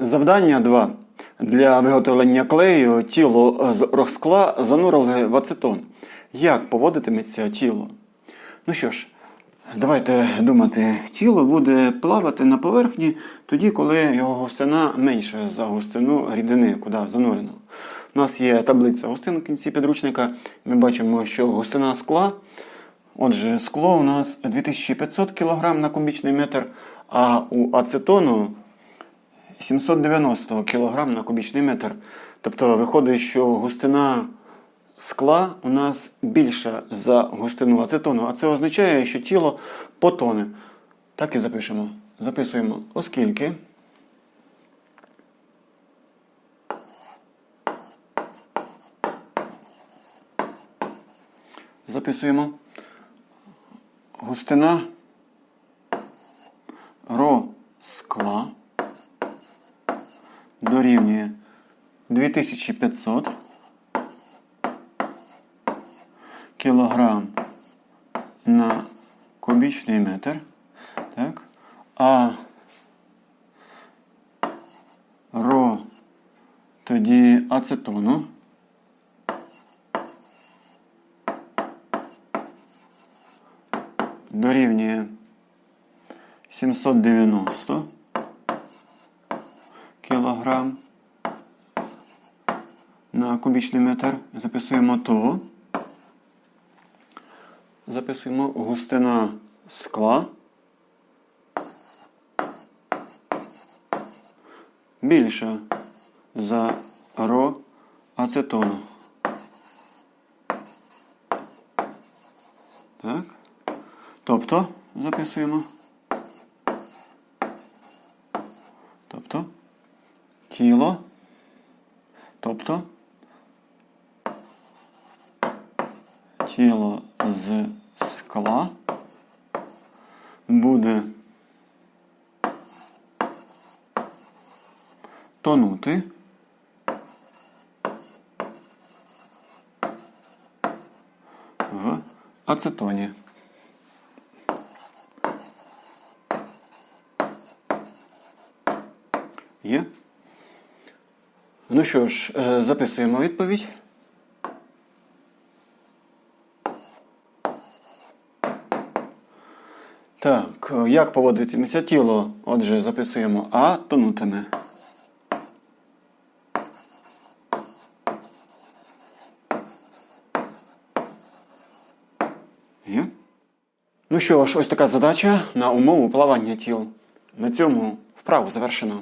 Завдання 2. Для виготовлення клею тіло з розскла занурили в ацетон. Як поводитиметься тіло? Ну що ж, давайте думати, тіло буде плавати на поверхні тоді, коли його густина менша за густину рідини, куди занурено. У нас є таблиця густин в кінці підручника. Ми бачимо, що густина скла. Отже, скло у нас 2500 кг на кубічний метр, а у ацетону 790 кг на кубічний метр. Тобто виходить, що густина скла у нас більша за густину ацетону, а це означає, що тіло потоне. Так і запишемо. Записуємо, оскільки. Записуємо густина ро скла дорівнює 2500 кілограм на кубічний метр. Так? А ро тоді ацетону. Дорівнює 790 кілограм на кубічний метр. Записуємо то. Записуємо густина скла. Більша за ро ацетону. Так. Тобто записуємо. Тобто тіло. Тобто тіло з скла буде тонути в ацетоні. Є? Ну що ж, е, записуємо відповідь. Так, як поводитиметься тіло? Отже, записуємо А тонутиме. Є? Ну що ж, ось така задача на умову плавання тіл. На цьому вправу завершено.